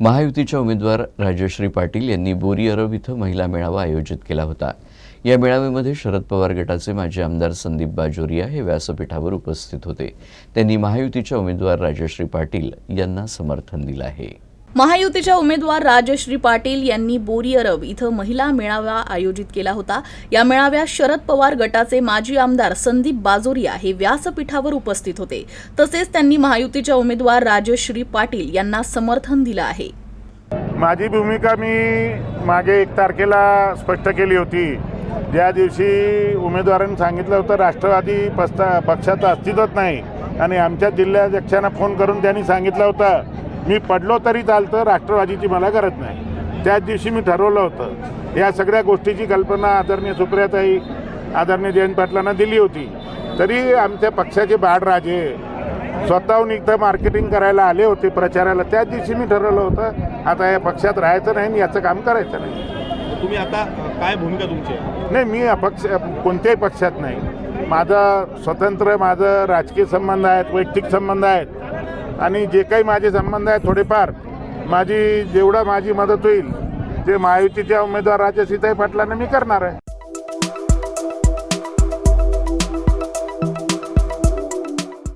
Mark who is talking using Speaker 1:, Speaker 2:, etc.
Speaker 1: महायुतीच्या उमेदवार राजश्री पाटील यांनी बोरी अरब इथं महिला मेळावा आयोजित केला होता. या मेळाव्यामध्ये शरद पवार गटाचे माजी आमदार संदीप बाजोरिया हे व्यासपीठावर उपस्थित होते. त्यांनी महायुतीच्या उमेदवार राजश्री पाटील यांना समर्थन दिलं आहे.
Speaker 2: महायुतीच्या उमेदवार राजश्री पाटील यांनी बोरी अरब इथं महिला मेळावा आयोजित केला होता. या मेळाव्यात शरद पवार गटाचे माजी आमदार संदीप बाजोरिया हे व्यासपीठावर उपस्थित होते. तसेच त्यांनी महायुतीच्या उमेदवार राजश्री पाटील यांना समर्थन दिलं आहे.
Speaker 3: माझी भूमिका मी मागे एक तारखेला स्पष्ट केली होती. ज्या दिवशी उमेदवारांनी सांगितलं होतं राष्ट्रवादी पक्षाचं अस्तित्वच नाही. आणि आमच्या जिल्हाध्यक्षांना फोन करून त्यांनी सांगितलं होतं मी पडलो तरी चालतं राष्ट्रवादीची मला गरज नाही. त्याच दिवशी मी ठरवलं होतं. या सगळ्या गोष्टीची कल्पना आदरणीय सुप्रियाताई आदरणीय जयंत पाटलांना दिली होती. तरी आमच्या पक्षाचे बाळराजे स्वतःहून इथं मार्केटिंग करायला आले होते प्रचाराला. त्याच दिवशी मी ठरवलं होतं आता या पक्षात राहायचं नाही आणि याचं काम करायचं नाही.
Speaker 4: तुम्ही आता काय भूमिका तुमची?
Speaker 3: नाही मी अपक्ष कोणत्याही पक्षात नाही. माझं स्वतंत्र माझं राजकीय संबंध आहेत वैयक्तिक संबंध आहेत. आणि जे काही माझे संबंध आहेत थोडेफार माझी जेवढं माझी मदत होईल ते महायुतीच्या उमेदवार राजसीताई पाटलांना मी करणार आहे.